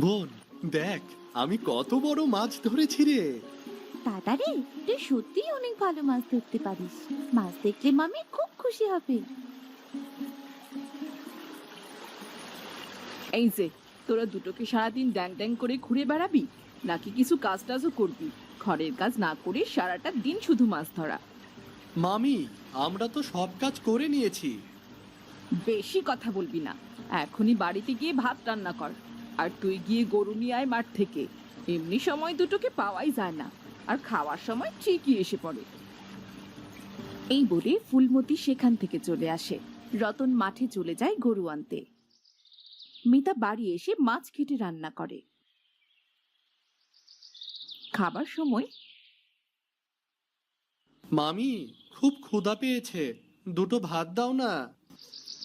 বোন দেখ আমি কত বড় মাছ ধরেছি রে। তাড়াতাড়ি তুই সত্যি অনেক ভালো মাছ ধরতে পারিস। মাছ দেখলে মামি খুব খুশি হবে। এই যে তোরা দুটোকে সারাদিন ড্যাং ড্যাং করে ঘুরে বেড়াবি? নাকি কিছু কাজ টাজও করবি? ঘরের কাজ না করে সারাটা দিন শুধু মাছ ধরা। মামি আমরা তো সব কাজ করে নিয়েছি। বেশি কথা বলবি না। এখনই বাড়িতে গিয়ে ভাত রান্না কর। আর তুই গিয়ে গরু নিয়ে আয় মাঠ থেকে। এমনি সময় দুটোকে পাওয়াই যায় না। আর খাওয়ার সময় ঠিকই এসে পড়ে। এই বলে ফুলমতি সেখান থেকে চলে আসে। রতন মাঠে চলে যায় গরু আনতে। মিতা বাড়ি এসে মাছ কেটে রান্না করে। খাবার সময় মামি খুব ক্ষুধা পেয়েছে। দুটো ভাত দাও না।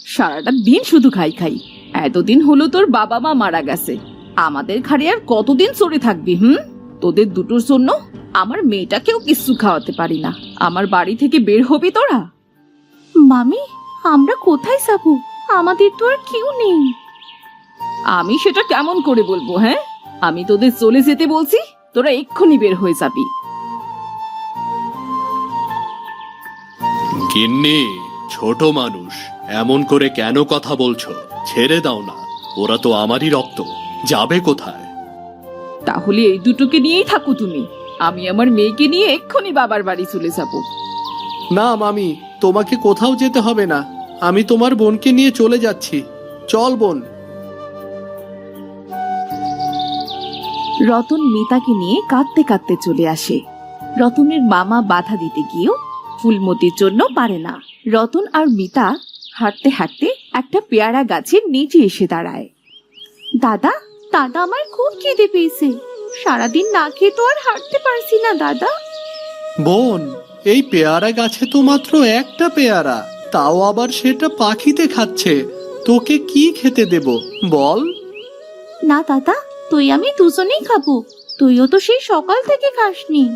সারাটা দিন শুধু খাই খাই। এতদিন হলো তোর বাবা মা মারা গেছে। আমাদের ঘাড়ে আর কতদিন চড়ে থাকবি হুম? তোদের দুটোর জন্য আমার মেয়েটাকেও কিছু খাওয়াতে পারি না। আমার বাড়ি থেকে বের হবি তোরা? মামি আমরা কোথায় যাব? আমাদের তো আর কেউ নেই। আমি সেটা কেমন করে বলব হ্যাঁ? আমি তোদের চলে যেতে বলছি তোরা এক্ষুনি বের হয়ে যাবি। গিন্নি ছোট মানুষ এমন করে কেন কথা বলছো? ছেড়ে দাও না ওরা তো আমারই রক্ত যাবে কোথায়? তাহলে এই দুটোকে নিয়েই থাকো তুমি। আমি আমার মেয়েকে নিয়ে এক্ষুনি বাবার বাড়ি চলে যাব। না মামি তোমাকে কোথাও যেতে হবে না। আমি তোমার বোনকে নিয়ে চলে যাচ্ছি। চল বোন। রতন মিতাকে নিয়ে কাঁদতে কাঁদতে চলে আসে। রতনের মামা বাধা দিতে গিয়েও ফুলমতির জন্য পারে না। রতন আর মিতা হাঁটতে হাঁটতে একটা পেয়ারা গাছের নিচে এসে দাঁড়ায়। দাদা দাদা আমার খুব খিদে পেয়েছে। সারাদিন না খেয়ে তো আর হাঁটতে পারছি না দাদা। বোন এই পেয়ারা গাছে তো মাত্র একটা পেয়ারা। তাও আবার সেটা পাখিতে খাচ্ছে। তোকে কি খেতে দেব বল? না দাদা তুই আমি দুজনেই খাব। তুইও তো সেই সকাল থেকে খাসনি।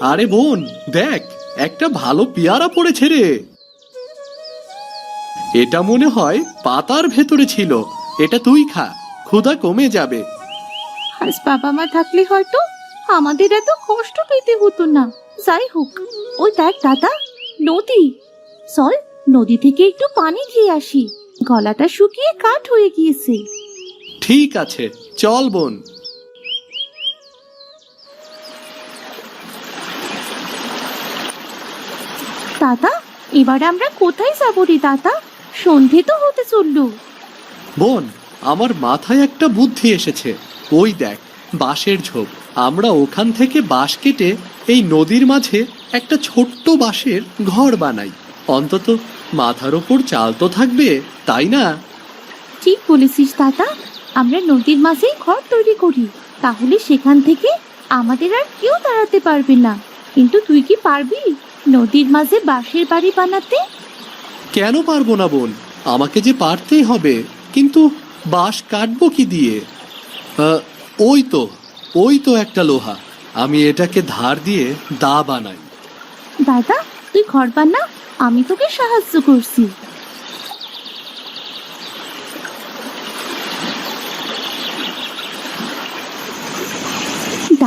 আরে বোন দেখ একটা ভালো পেয়ারা পড়েছে রে। এটা মনে হয় পাতার ভেতরে ছিল। এটা তুই খা ক্ষুধা কমে যাবে। আজ বাবা মা থাকলে হয়তো আমাদের এত কষ্ট পেতে হতো না। যাই হোক ওই দেখ দাদা নদী। চল নদী থেকে একটু পানি খেয়ে আসি। গলাটা শুকিয়ে কাঠ হয়ে গিয়েছে। ঠিক আছে। চল বোন। দাদা এবার আমরা কোথায় যাব রে দাদা? সন্ধে তো হতে চলল। বোন আমার মাথায় একটা বুদ্ধি এসেছে। ওই দেখ বাঁশের ঝোপ। আমরা ওখান থেকে বাঁশ কেটে এই নদীর মাঝে একটা ছোট্ট বাঁশের ঘর বানাই। অন্তত মাথার ওপর চাল তো থাকবে তাই না? ঠিক বলেছিস দাদা। আমরা নদীর মাঝেই ঘর তৈরি করি। তাহলে সেখান থেকে আমাদের আর কেউ দাঁড়াতে পারবে না। কিন্তু তুই কি পারবি নদীর মাঝে বাঁশের বাড়ি বানাতে? কেন পারব না বোন? আমাকে যে পারতেই হবে। কিন্তু বাঁশ কাটবো কি দিয়ে? ওই তো ওই তো একটা লোহা। আমি এটাকে ধার দিয়ে দা বানাই। দাদা তুই ঘর বানা। আমি তোকে সাহায্য করছি।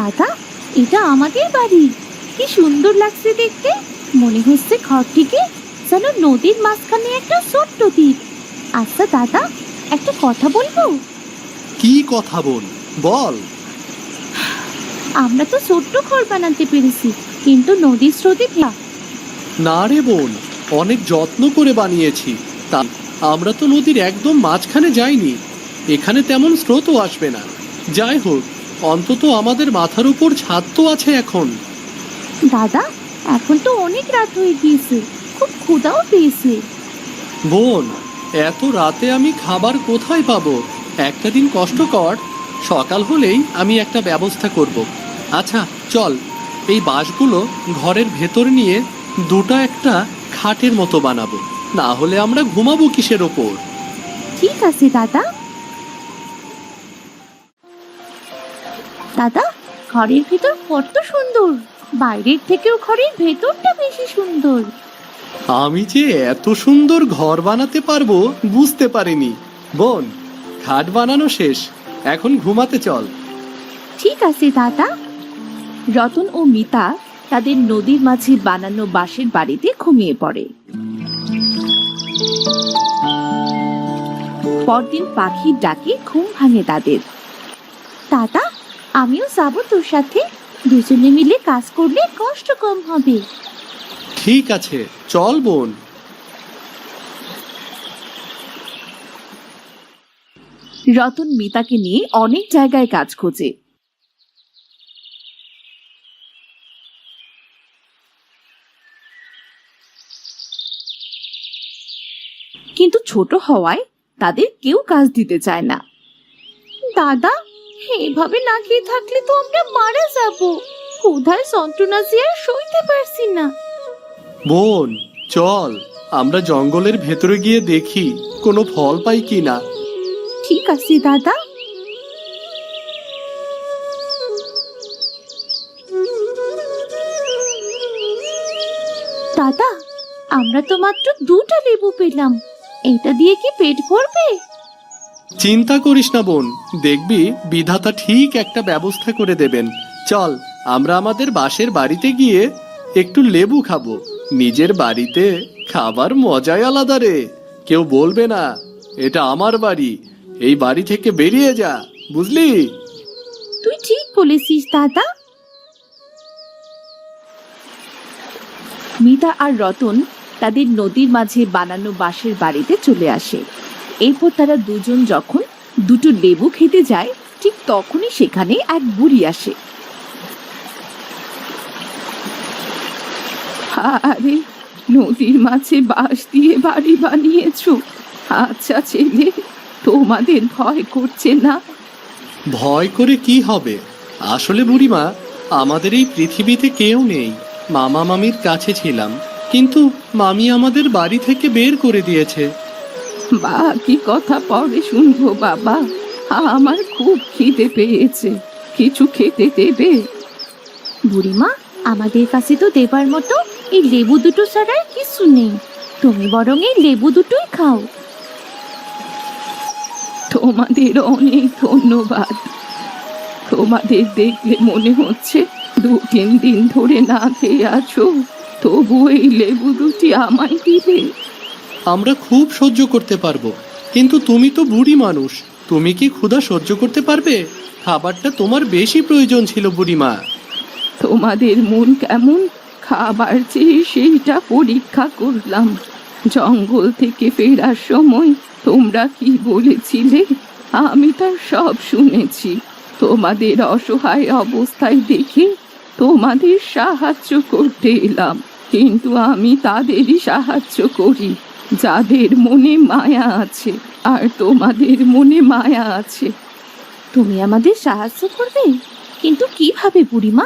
দাদা এটা আমাদের বাড়ি। কি সুন্দর লাগছে দেখতে। মনে হচ্ছে ঘরটিকে যেন নদীর মাঝখানে একটা ছোট্ট দ্বীপ। আচ্ছা দাদা একটা কথা বলব? কি কথা বল বল। আমরা তো ছোট্ট ঘর বানাতে পেরেছি কিন্তু নদীর স্রোতে ভেয়া না রে বোন অনেক যত্ন করে বানিয়েছি। তা আমরা তো নদীর একদম মাঝখানে যাইনি। এখানে তেমন স্রোতও আসবে না। যাই হোক অন্তত আমাদের মাথার উপর ছাদ তো আছে এখন। দাদা এখন তো অনেক রাত হয়ে গিয়েছে। খুব ক্ষুধাও পেয়েছে। বোন এত রাতে আমি খাবার কোথায় পাবো? একটা দিন কষ্ট কর সকাল হলেই আমি একটা ব্যবস্থা করব। আচ্ছা চল এই বাঁশগুলো ঘরের ভেতর নিয়ে দুটো একটা খাটের মতো বানাবো। না হলে আমরা ঘুমাবো কিসের ওপর? ঠিক আছে দাদা। দাদা ঘরের ভেতর কত সুন্দর। বাইরের থেকেও ঘরের ভেতরটা বেশি সুন্দর। আমি যে এত সুন্দর ঘর বানাতে পারব বুঝতে পারিনি। বোন খাট বানানো শেষ। এখন ঘুমাতে চল। ঠিক আছে দাদা। রতন ও মিতা তাদের নদীর মাঝে বানানো বাঁশের বাড়িতে ঘুমিয়ে পড়ে। পরদিন পাখির ডাকে ঘুম ভাঙে তাদের। দাদা আমিও যাব তোর সাথে। দুজনে মিলে কাজ করলে কষ্ট কম হবে। ঠিক আছে চল বোন। রতন মিতাকে নিয়ে অনেক জায়গায় কাজ খোঁজে। কিন্তু ছোট হওয়ায় তাদের কেউ কাজ দিতে চায় না। দাদা এভাবে না খেয়ে থাকলে তো আমরা মারা যাব। কোথায় যন্ত্রণা যে আর সইতে পারছি না। বোন চল আমরা জঙ্গলের ভেতরে গিয়ে দেখি কোনো ফল পাই কিনা। ঠিক আছে দাদা। দাদা আমরা তো মাত্র দুটা লেবু পেলাম। এটা দিয়ে কি পেট ভরবে? চিন্তা করিস না বোন, দেখবি বিধাতা ঠিক একটা ব্যবস্থা করে দেবেন। চল, আমরা আমাদের বাসের বাড়িতে গিয়ে একটু লেবু খাব। নিজের বাড়িতে খাবার মজাই আলাদা রে। কেউ বলবে না, এটা আমার বাড়ি, এই বাড়ি থেকে বেরিয়ে যা, বুঝলি? তুই ঠিক বলেছিস, দাদা। মিতা আর রতন তাদের নদীর মাঝে বানানো বাঁশের বাড়িতে চলে আসে। এরপর তারা দুজন যখন দুটো লেবু খেতে যায়, ঠিক তখনই সেখানে এক বুড়ি আসে। আরে, নদীর মাঝে বাঁশ দিয়ে বাড়ি বানিয়েছো? আচ্ছা ছেলে, তোমাদের ভয় করছে না? ভয় করে কি হবে? আসলে বুড়িমা, আমাদের এই পৃথিবীতে কেউ নেই। মামা মামির কাছে ছিলাম, কিন্তু মামি আমাদের বাড়ি থেকে বের করে দিয়েছে। বাকি কথা পরে শুনব বাবা? আমার খুব খিদে পেয়েছে। কিছু খেতে দেবে? বুড়িমা আমাদের কাছে তো দেবার মতো এই লেবু দুটো ছাড়া কিছু নেই। তুমি বরং এই লেবু দুটোই খাও। তোমাদের অনেক ধন্যবাদ। তোমাদের দেখলে মনে হচ্ছে দু তিন দিন ধরে না খেয়ে আছো। তবু এই লেবু দুটি আমায় দিলে। আমরা খুব সহ্য করতে পারব। কিন্তু তুমি তো বুড়ি মানুষ। তুমি কি ক্ষুধা সহ্য করতে পারবে? খাবারটা তোমার বেশি প্রয়োজন ছিল, বুড়িমা। তোমাদের মন কেমন? খাবার চেয়ে সেইটা পরীক্ষা করলাম। জঙ্গল থেকে ফেরার সময় তোমরা কি বলেছিলে? আমি তার সব শুনেছি। তোমাদের অসহায় অবস্থায় দেখে তোমাদের সাহায্য করতে এলাম। কিন্তু আমি তাদেরই সাহায্য করি। যাদের মনে মায়া আছে, আর তোমাদের মনে মায়া আছে। তুমি আমাদের সাহায্য করবে? কিন্তু কীভাবে, বুড়িমা?